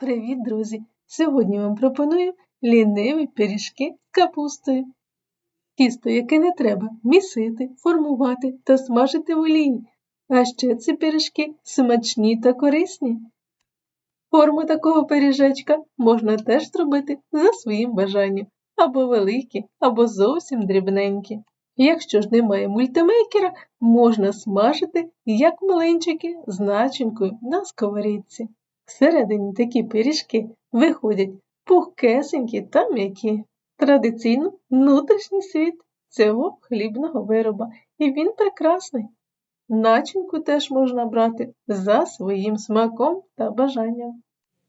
Привіт, друзі! Сьогодні вам пропоную ліниві пиріжки з капустою. Тісто, яке не треба місити, формувати та смажити в олії. А ще ці пиріжки смачні та корисні. Форму такого пиріжечка можна теж зробити за своїм бажанням, або великі, або зовсім дрібненькі. Якщо ж немає мультимейкера, можна смажити як млинчики з начинкою на сковорідці. Всередині такі пиріжки виходять пухкесенькі та м'які. Традиційно внутрішній світ цього хлібного вироба, і він прекрасний. Начинку теж можна брати за своїм смаком та бажанням.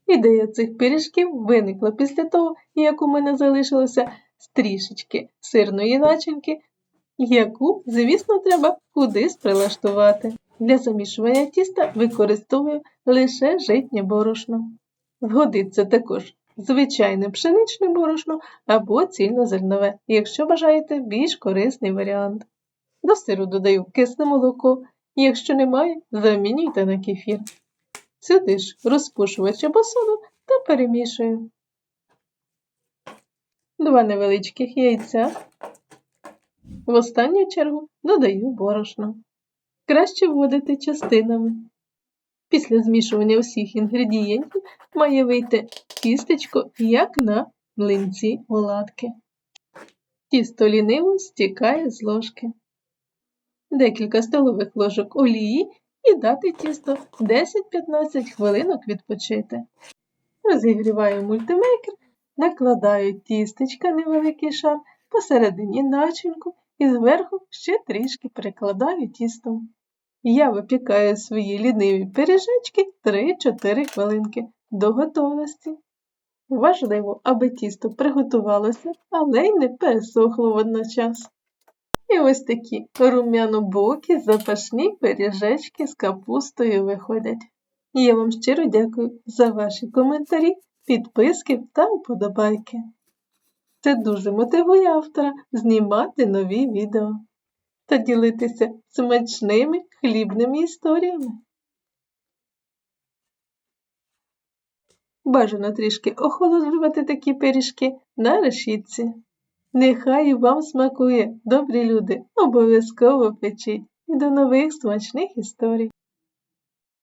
Ідея цих пиріжків виникла після того, як у мене залишилося трішечки сирної начинки, яку, звісно, треба кудись прилаштувати. Для замішування тіста використовую лише житнє борошно. Згодиться також звичайне пшеничне борошно або цільнозернове, якщо бажаєте більш корисний варіант. До сиру додаю кисне молоко, якщо немає, замінюйте на кефір. Сюди ж розпушувач або соду та перемішую. Два невеличких яйця. В останню чергу додаю борошно. Краще вводити частинами. Після змішування усіх інгредієнтів має вийти тістечко, як на млинці оладки. Тісто ліниво стікає з ложки. Декілька столових ложок олії і дати тісто 10-15 хвилинок відпочити. Розігріваю мультимейкер, накладаю тістечка невеликий шар, посередині начинку і зверху ще трішки прикладаю тістом. Я випікаю свої ліниві пиріжечки 3-4 хвилинки до готовності. Важливо, аби тісто приготувалося, але й не пересохло водночас. І ось такі рум'яно-бокі запашні пиріжечки з капустою виходять. Я вам щиро дякую за ваші коментарі, підписки та вподобайки. Це дуже мотивує автора знімати нові відео та ділитися смачними хлібними історіями. Бажано трішки охолоджувати такі пиріжки на решітці. Нехай вам смакує, добрі люди, обов'язково печіть і до нових смачних історій!